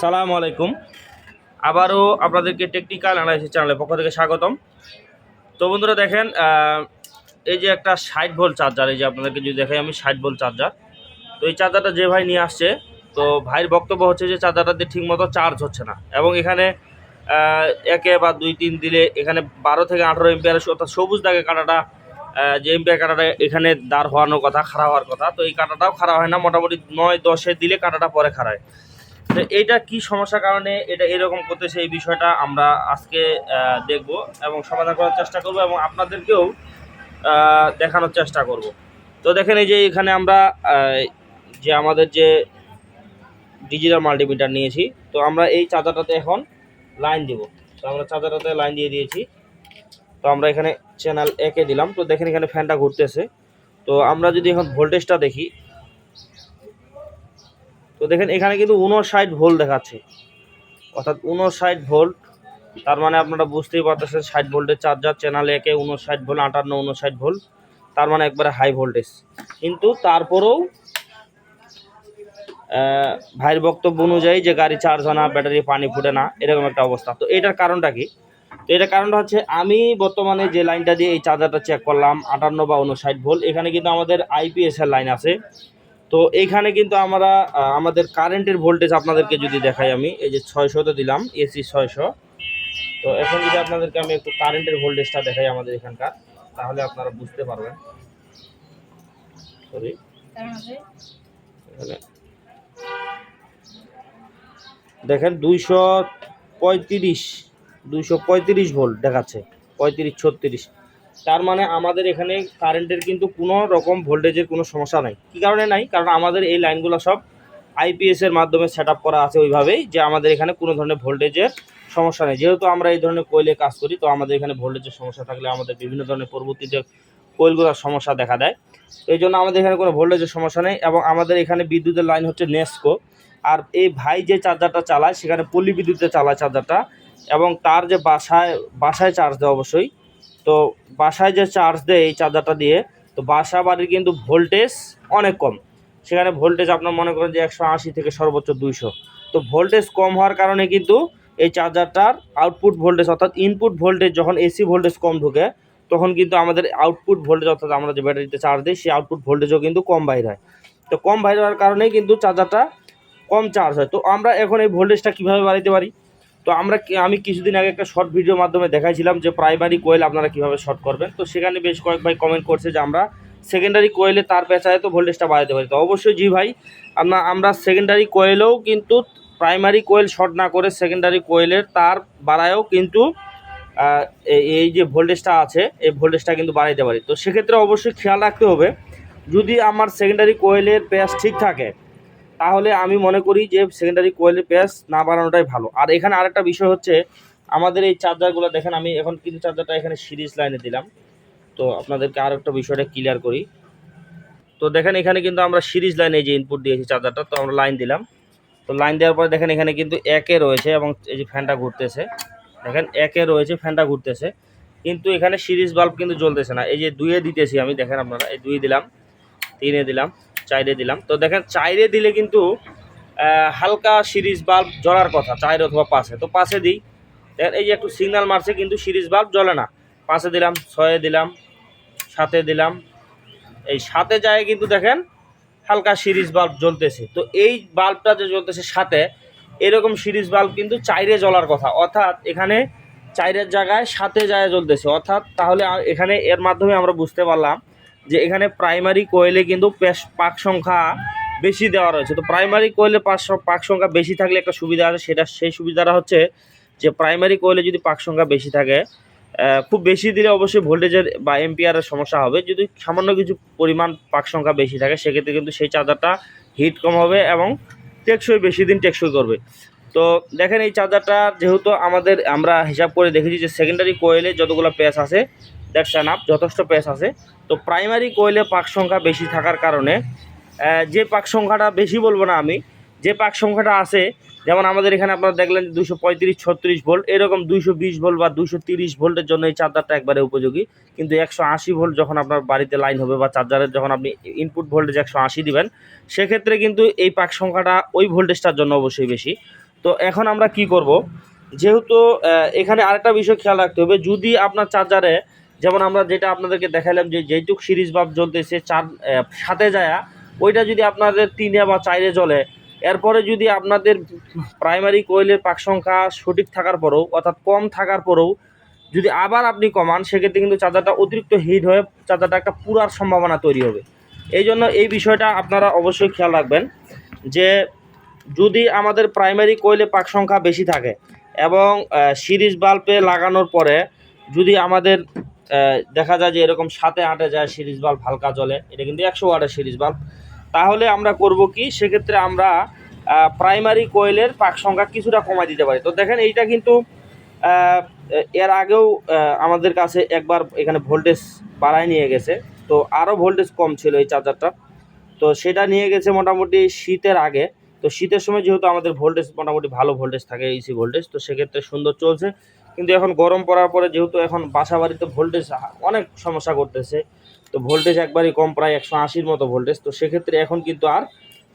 সালাম আলাইকুম। আবারও আপনাদেরকে টেকনিক্যাল অ্যানালাইসিস চ্যানেলের পক্ষ থেকে স্বাগতম। তো বন্ধুরা দেখেন এই যে একটা ষাট ভোল্ট চার্জার এই যে আপনাদেরকে যদি দেখাই, আমি ষাট ভোল্ট চার্জার তো এই চার্জারটা যে ভাই নিয়ে আসছে, তো ভাইয়ের বক্তব্য হচ্ছে যে চার্জারটা দিয়ে ঠিকমতো চার্জ হচ্ছে না। এবং এখানে একে বা দুই, তিন দিলে এখানে বারো থেকে আঠারো এমপিয়ার অর্থাৎ সবুজ দাগে কাটাটা যে এমপিয়ার কাটাটা এখানে দাঁড় হওয়ানোর কথা খারাপ হওয়ার কথা, তো এই কাটাটাও খারাপ হয় না। মোটামুটি নয়, দশে দিলে কাটাটা পরে খারাপ তো এইটা কি সমস্যার কারণে এটা এরকম করতেছে এই বিষয়টা আমরা আজকে দেখব এবং সমাধান করার চেষ্টা করব এবং আপনাদেরকেও দেখানোর চেষ্টা করব। তো দেখেন এই যে এখানে আমরা যে আমাদের যে ডিজিটাল মাল্টিমিটার নিয়েছি, তো আমরা এই চার্জারটাতে এখন লাইন দিব। তো আমরা চার্জারটাতে লাইন দিয়ে দিয়েছি। তো আমরা এখানে চ্যানেল একে দিলাম। তো দেখেন এখানে ফ্যানটা ঘুরতেছে। তো আমরা যদি এখন ভোল্টেজটা দেখি দেখেন, এখানে কিন্তু উনষাট ভোল্ট দেখাচ্ছে। অর্থাৎ উনষাট ভোল্ট, তার মানে আপনারা বুঝতেই পারতেছেন, ষাট ভোল্টের চার্জার চ্যানেল একে উনষাট ভোল্ট, আটান্ন উনষাট ভোল্ট, তার মানে একবারে হাই ভোল্টেজ কিন্তু তারপরেও ভাইয়ের বক্তব্য অনুযায়ী যে গাড়ি চার্জ হয় না ব্যাটারি পানি ফুটে না, এরকম একটা অবস্থা। তো এটার কারণটা কি? তো এটার কারণটা হচ্ছে, আমি বর্তমানে যে লাইনটা দিয়ে এই চার্জারটা চেক করলাম, আটান্ন বা উনষাট ভোল্ট, এখানে কিন্তু আমাদের আইপিএস এর লাইন আছে। তো এইখানে কিন্তু আমরা আমাদের কারেন্টের ভোল্টেজ আপনাদেরকে যদি দেখাই আমি, এই যে ছয়শোতে দিলাম এসি ছয়শো। তো এখন যদি আপনাদেরকে আমি একটু কারেন্টের ভোল্টেজটা দেখাই আমাদের এখানকার, তাহলে আপনারা বুঝতে পারবেন। সরি দেখেন দুইশো পঁয়ত্রিশ দুইশো পঁয়ত্রিশ ভোল্ট দেখাচ্ছে, পঁয়ত্রিশ ছত্রিশ। তার মানে আমাদের এখানে কারেন্টের কিন্তু কোনো রকম ভোল্টেজের কোনো সমস্যা নাই। কী কারণে নাই? কারণ আমাদের এই লাইনগুলো সব আইপিএস এর মাধ্যমে সেট করা আছে ওইভাবেই যে আমাদের এখানে কোনো ধরনের ভোল্টেজের সমস্যা নেই। যেহেতু আমরা এই ধরনের কোয়েলে কাজ করি, তো আমাদের এখানে ভোল্টেজের সমস্যা থাকলে আমাদের বিভিন্ন ধরনের পরবর্তীতে কোয়েলগুলোর সমস্যা দেখা দেয়। তো এই জন্য আমাদের এখানে কোনো ভোল্টেজের সমস্যা নেই এবং আমাদের এখানে বিদ্যুতের লাইন হচ্ছে নেস্কো আর এই ভাই যে চার্জারটা চালায়, সেখানে পল্লী বিদ্যুতে চালায় চার্জারটা এবং তার যে বাসায় বাসায় চার্জ দেয় অবশ্যই তো বাসায় যে চার্জ দেয় এই চার্জারটা দিয়ে, তো বাসা বাড়ির কিন্তু ভোল্টেজ অনেক কম। সেখানে ভোল্টেজ আপনার মনে করেন যে একশো আশি থেকে সর্বোচ্চ দুইশো। তো ভোল্টেজ কম হওয়ার কারণে কিন্তু এই চার্জারটার আউটপুট ভোল্টেজ অর্থাৎ ইনপুট ভোল্টেজ যখন এসি ভোল্টেজ কম ঢুকে, তখন কিন্তু আমাদের আউটপুট ভোল্টেজ অর্থাৎ আমরা যে ব্যাটারিতে চার্জ দিই, সেই আউটপুট ভোল্টেজও কিন্তু কম বাইর হয়। তো কম বাইর হওয়ার কারণেই কিন্তু চার্জারটা কম চার্জ হয়। তো আমরা এখন এই ভোল্টেজটা কীভাবে বাড়াতে পারি? তো আমরা আমি কিছুদিন আগে একটা শর্ট ভিডিওর মাধ্যমে দেখাইছিলাম যে প্রাইমারি কোয়েল আপনারা কীভাবে শর্ট করবেন। তো সেখানে বেশ কয়েক ভাই কমেন্ট করছে যে আমরা সেকেন্ডারি কোয়েলে তার পেঁচায় তো ভোল্টেজটা বাড়াতে পারি। তো অবশ্যই জি ভাই, আমরা আমরা সেকেন্ডারি কোয়েলেও কিন্তু প্রাইমারি কোয়েল শর্ট না করে সেকেন্ডারি কোয়েলের তার বাড়ায়ও কিন্তু এই- যে ভোল্টেজটা আছে, এই ভোল্টেজটা কিন্তু বাড়াইতে পারি। তো সেক্ষেত্রে অবশ্যই খেয়াল রাখতে হবে, যদি আমার সেকেন্ডারি কোয়েলের পেঁয়াজ ঠিক থাকে তাহলে আমি মনে করি যে সেকেন্ডারি কোয়েলের পেঁয়াজ না বাড়ানোটাই ভালো। আর এখানে আরেকটা বিষয় হচ্ছে, আমাদের এই চার্জারগুলো দেখেন, আমি এখন কিন্তু চার্জারটা এখানে সিরিজ লাইনে দিলাম। তো আপনাদেরকে আর একটা বিষয়টা ক্লিয়ার করি। তো দেখেন, এখানে কিন্তু আমরা সিরিজ লাইনে যে ইনপুট দিয়েছি চার্জারটা তো আমরা লাইন দিলাম। তো লাইন দেওয়ার পরে দেখেন, এখানে কিন্তু একে রয়েছে এবং এই যে ফ্যানটা ঘুরতেছে। দেখেন, একে রয়েছে ফ্যানটা ঘুরতেছে। কিন্তু এখানে সিরিজ বাল্ব কিন্তু জ্বলতেছে না। এই যে দুইয়ে দিতেছি আমি, দেখেন আপনারা, এই দুই দিলাম, তিনে দিলাম। চাইরে দিলাম। তো দেখেন, চাইরে দিলে কিন্তু হালকা সিরিজ বাল্ব জ্বলার কথা, চাইরে অথবা পাশে। তো পাশে দিই। দেখেন, এই যে একটু সিগন্যাল মারছে, কিন্তু সিরিজ বাল্ব জ্বলে না। পাশে দিলাম, ছয়ে দিলাম, সাথে দিলাম। এই সাথে যায় কিন্তু দেখেন, হালকা সিরিজ বাল্ব জ্বলতেছে। তো এই বাল্বটা যে জ্বলতেছে সাথে, এরকম সিরিজ বাল্ব কিন্তু চাইরে জ্বলার কথা। অর্থাৎ এখানে চাইরের জায়গায় সাথে যায় জ্বলতেছে। অর্থাৎ তাহলে এখানে এর মাধ্যমে আমরা বুঝতে পারলাম যে এখানে প্রাইমারি কোয়েলে কিন্তু পাক সংখ্যা বেশি দেওয়া রয়েছে। তো প্রাইমারি কোয়েলে পাক সংখ্যা বেশি থাকলে একটা সুবিধা আছে, সেটা সেই সুবিধাটা হচ্ছে যে প্রাইমারি কোয়েলে যদি পাক সংখ্যা বেশি থাকে খুব বেশি দিলে অবশ্যই ভোল্টেজের বা এমপিআরের সমস্যা হবে। যদি সামান্য কিছু পরিমাণ পাক সংখ্যা বেশি থাকে, সেক্ষেত্রে কিন্তু সেই চার্জারটা হিট কম হবে এবং টেকসই বেশি দিন টেকসই করবে। তো দেখেন এই চার্জারটা যেহেতু আমাদের আমরা হিসাব করে দেখেছি যে সেকেন্ডারি কোয়েলে যতগুলো প্যাচ আছে দ্যাটস আপ, যথেষ্ট প্যাচ আছে। তো প্রাইমারি কোয়েলে পাক সংখ্যা বেশি থাকার কারণে যে পাক সংখ্যাটা বেশি বলব না আমি, যে পাক সংখ্যাটা আছে, যেমন আমাদের এখানে আপনারা দেখলেন দুশো পঁয়ত্রিশ, ছত্রিশ ভোল্ট এরকম দুইশো বিশ ভোল্ট বা দুশো তিরিশ ভোল্টের জন্য এই চার্জারটা একবারে উপযোগী। কিন্তু একশো আশি ভোল্ট যখন আপনার বাড়িতে লাইন হবে বা চার্জারের যখন আপনি ইনপুট ভোল্টেজ একশো আশি দেবেন, সেক্ষেত্রে কিন্তু এই পাক সংখ্যাটা ওই ভোল্টেজটার জন্য অবশ্যই বেশি। তো এখন আমরা কি করব? যেহেতু এখানে আরেকটা বিষয় খেয়াল রাখতে হবে, যদি আপনার চার্জারে যেমন আমরা যেটা আপনাদেরকে দেখাইলাম যে যেইটুক সিরিজ বাল্ব জ্বলতেছে, চার সাথে যায়া ওইটা যদি আপনাদের তিনে বা চাইরে জ্বলে, এরপরে যদি আপনাদের প্রাইমারি কোয়েলের পাক সংখ্যা সঠিক থাকার পরেও, অর্থাৎ কম থাকার পরেও যদি আবার আপনি কমান, সেক্ষেত্রে কিন্তু চার্জারটা অতিরিক্ত হিট হয়ে চার্জারটা একটা পুরার সম্ভাবনা তৈরি হবে। এই জন্য এই বিষয়টা আপনারা অবশ্যই খেয়াল রাখবেন যে যদি আমাদের প্রাইমারি কোয়েলে পাক সংখ্যা বেশি থাকে এবং সিরিজ বাল্বে লাগানোর পরে যদি আমাদের দেখা যায় যে এরকম সাথে আটে যায় সিরিজ বাল্ব হালকা জ্বলে। এটা কিন্তু একশো ওয়াটের সিরিজ বাল্ব। তাহলে আমরা করব কি? সেক্ষেত্রে আমরা প্রাইমারি কোয়েলের পাক সংখ্যা কিছুটা কমাই দিতে পারি। তো দেখেন, এইটা কিন্তু এর আগেও আমাদের কাছে একবার এখানে ভোল্টেজ বাড়ায় নিয়ে গেছে। তো আরও ভোল্টেজ কম ছিল এই চার্জারটা তো সেটা নিয়ে গেছে মোটামুটি শীতের আগে। তো শীতের সময় যেহেতু আমাদের ভোল্টেজ মোটামুটি ভালো ভোল্টেজ থাকে ইসি ভোল্টেজ তো সেক্ষেত্রে সুন্দর চলছে। কিন্তু এখন গরম পড়ার পরে যেহেতু এখন বাসা বাড়িতে ভোল্টেজ অনেক সমস্যা করতেছে। তো ভোল্টেজ একবারই কম, প্রায় একশো আশির মতো ভোল্টেজ তো সেক্ষেত্রে এখন কিন্তু আর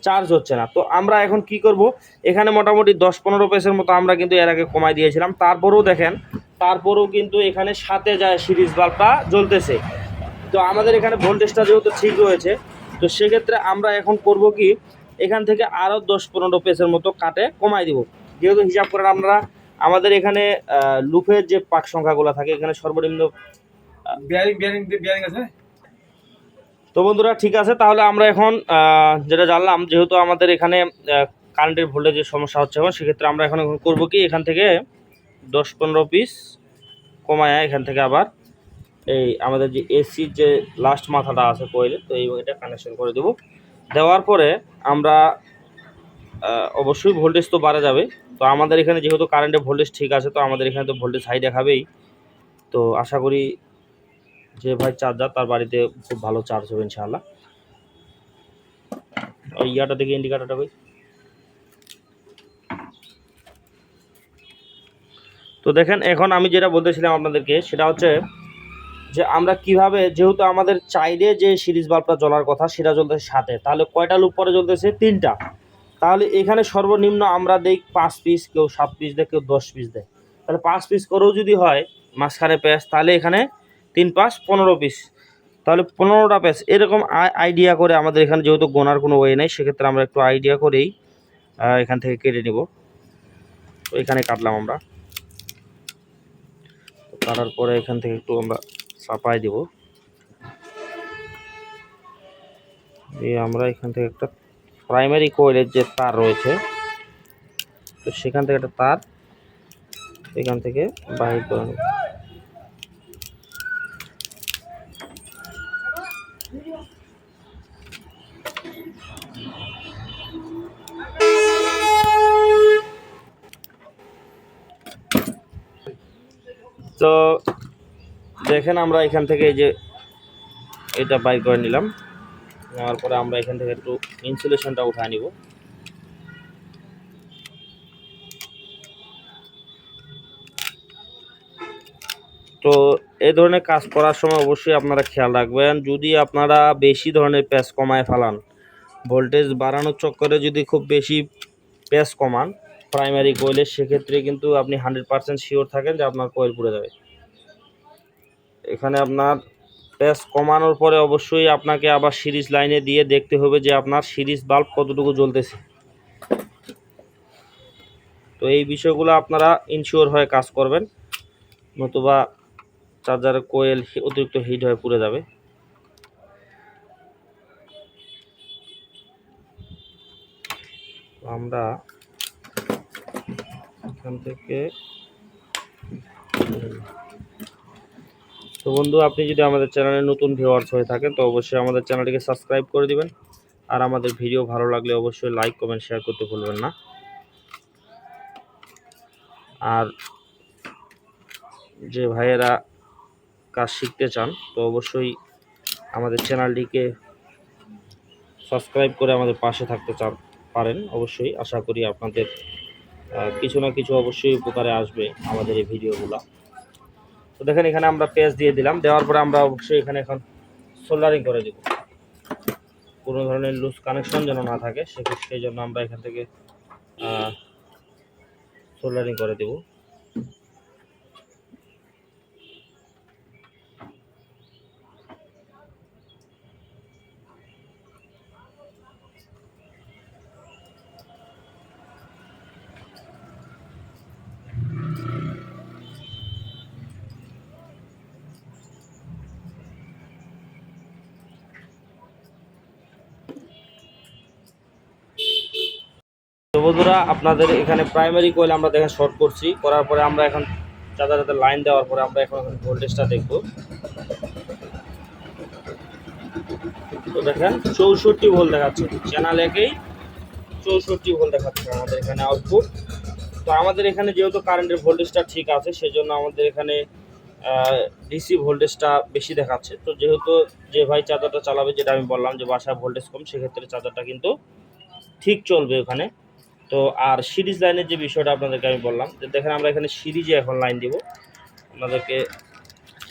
চার্জ হচ্ছে না। তো আমরা এখন কি করব? এখানে মোটামুটি দশ পনেরো পেসের মতো আমরা কিন্তু এর আগে কমাই দিয়েছিলাম। তারপরেও দেখেন, তারপরেও কিন্তু এখানে সাথে যায় সিরিজ বাল্বটা জ্বলতেছে। তো আমাদের এখানে ভোল্টেজটা যেহেতু ঠিক রয়েছে, তো সেক্ষেত্রে আমরা এখন করব কি, এখান থেকে আরও দশ পনেরো পেসের মতো কাটে কমাই দিব। যেহেতু হিসাব করেন আমরা আমাদের এখানে লুফের যে পাক সংখ্যাগুলো থাকে এখানে সর্বনিম্ন আছে? তো বন্ধুরা ঠিক আছে তাহলে আমরা এখন যেটা জানলাম যেহেতু আমাদের এখানে কারেন্টের ভোল্টেজের সমস্যা হচ্ছে এখন সেক্ষেত্রে আমরা এখন এখন করব কি এখান থেকে দশ পনেরো পিস কমায় এখান থেকে আবার এই আমাদের যে এসির যে লাস্ট মাথাটা আছে কোয়েলে তো এই এটা কানেকশন করে দেব। দেওয়ার পরে আমরা অবশ্যই ভোল্টেজ তো বাড়া যাবে। তো আমাদের এখানে যেহেতু কারেন্টের ভোল্টেজ ঠিক আছে, তো আমাদের এখানে তো ভোল্টেজ হাই দেখাবেই। তো আশা করি যে ভাই চার্জার তার বাড়িতে খুব ভালো চার্জ হবে ইনশাআল্লাহ। ওই ইয়াটা দেখি ইন্ডিকেটারটা ভাই। তো দেখেন, এখন আমি যেটা বলতেছিলাম আপনাদেরকে, সেটা হচ্ছে যে আমরা কীভাবে, যেহেতু আমাদের চাইলে যে সিরিজ বাল্বটা জ্বলার কথা, সেটা জ্বলতেছে সাথে, তাহলে কয়টা লুপ পরে জ্বলতেছে? তিনটা। তাহলে এখানে সর্বনিম্ন আমরা দেই পাঁচ পিস কেউ সাত পিস দেয়, কেউ দশ পিস দেয়। তাহলে পাঁচ পিস করেও যদি হয়, মাঝখানে প্যাঁচ তাহলে এখানে তিন পাঁচ, পনেরো পিস তাহলে পনেরোটা প্যাচ এরকম আইডিয়া করে আমাদের এখানে যেহেতু গোনার কোনো ওয়ে নেই, সেক্ষেত্রে আমরা একটু আইডিয়া করেই এখান থেকে কেটে নিব। এখানে কাটলাম আমরা। কাটার পরে এখান থেকে একটু আমরা চাপাই দিব। দিয়ে আমরা এখান থেকে একটা প্রাইমারি কোয়েলের যে তার রয়েছে, তো সেখান থেকে একটা তার এখান থেকে বাহির করে নেব। তো দেখেন আমরা এখান থেকে এই যে এটা বাই করে নিলাম। নেওয়ার পরে আমরা এখান থেকে একটু ইনসুলেশনটা উঠায় নিব। তো এই ধরনের কাজ করার সময় অবশ্যই আপনারা খেয়াল রাখবেন, যদি আপনারা বেশি ধরনের প্যাচ কমায় ফেলান ভোল্টেজ বাড়ানোর চক্করে যদি খুব বেশি প্যাচ কমান প্রাইমারি কোয়েলের সেক্ষেত্রে কিন্তু আপনি হান্ড্রেড পার্সেন্ট শিওর থাকেন যে আপনার কোয়েল পুড়ে যাবে। এখানে আপনার প্যাচ কমানোর পরে অবশ্যই আপনাকে আবার সিরিজ লাইনে দিয়ে দেখতে হবে যে আপনার সিরিজ বাল্ব কতটুকু জ্বলতেছে। তো এই বিষয়গুলো আপনারা ইনশিওর হয়ে কাজ করবেন, নতুবা চার্জারের কোয়েল অতিরিক্ত হিট হয়ে পুড়ে যাবে। আমরা এখান থেকে তো বন্ধু, আপনি যদি আমাদের চ্যানেলে নতুন ভিউয়ার্স হয়ে থাকেন, তো অবশ্যই আমাদের চ্যানেলটিকে সাবস্ক্রাইব করে দিবেন। আর আমাদের ভিডিও ভালো লাগলে অবশ্যই লাইক কমেন্ট শেয়ার করতে ভুলবেন না। আর যে ভাইয়েরা কাজ শিখতে চান, তো অবশ্যই আমাদের চ্যানেলটিকে সাবস্ক্রাইব করে আমাদের পাশে থাকতে চান, পারেন। অবশ্যই আশা করি আপনাদের কিছু না কিছু অবশ্যই উপকারে আসবে আমাদের এই ভিডিওগুলো তো দেখেন এখানে আমরা পেজ দিয়ে দিলাম। দেওয়ার পরে আমরা অবশ্যই এখানে এখন সোল্ডারিং করে দেব। কোনো ধরনের লুজ কানেকশন যেন না থাকে সেক্ষেত্রে সেই জন্য আমরা এখান থেকে সোল্ডারিং করে দেব। বন্ধুরা, আপনাদের এখানে প্রাইমারি কয়েল আমরা দেখেন শর্ট করছি। করার পরে আমরা এখন চার্জারেতে লাইন দেওয়ার পরে আমরা এখন এখন ভোল্টেজটা দেখব। তো দেখেন, চৌষট্টি ভোল দেখাচ্ছে। চ্যানেল একেই চৌষট্টি ভোল্ট দেখাচ্ছে আমাদের এখানে আউটপুট তো আমাদের এখানে যেহেতু কারেন্টের ভোল্টেজটা ঠিক আছে, সেজন্য আমাদের এখানে ডিসি ভোল্টেজটা বেশি দেখাচ্ছে। তো যেহেতু যে ভাই চার্জারটা চালাবে, যেটা আমি বললাম যে বাসায় ভোল্টেজ কম, সেক্ষেত্রে চার্জারটা কিন্তু ঠিক চলবে ওখানে। তো আর সিরিজ লাইনের যে বিষয়টা আপনাদেরকে আমি বললাম, যে দেখেন আমরা এখানে সিরিজে এখন লাইন দিব। আপনাদেরকে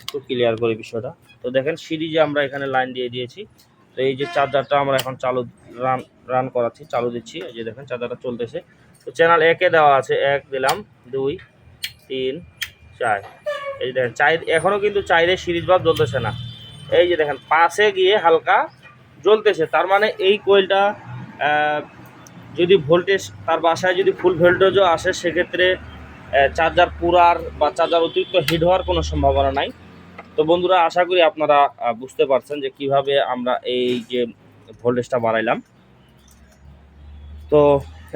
একটু ক্লিয়ার করি বিষয়টা। তো দেখেন সিরিজে আমরা এখানে লাইন দিয়ে দিয়েছি। তো এই যে চার্জারটা আমরা এখন চালু রান রান করাচ্ছি, চালু দিচ্ছি। এই যে দেখেন চার্জারটা চলতেছে। তো চ্যানেল একে দেওয়া আছে, এক দিলাম, দুই, তিন, চার। এই যে দেখেন, চাই এখনও কিন্তু চাইরে সিরিজ ভাব জ্বলতেছে না। এই যে দেখেন, পাশে গিয়ে হালকা জ্বলতেছে। তার মানে এই কোয়েলটা যদি ভোল্টেজ, তার বাসায় যদি ফুল ভোল্টেজও আসে, সেক্ষেত্রে চার্জার পুরার বা চার্জার অতিরিক্ত হিট হওয়ার কোনো সম্ভাবনা নাই। তো বন্ধুরা, আশা করি আপনারা বুঝতে পারছেন যে কীভাবে আমরা এই যে ভোল্টেজটা বাড়াইলাম। তো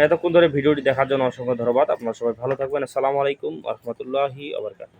এতক্ষণ ধরে ভিডিওটি দেখার জন্য অসংখ্য ধন্যবাদ। আপনারা সবাই ভালো থাকবেন। আসসালামু আলাইকুম রহমতুল্লাহি আবরকাত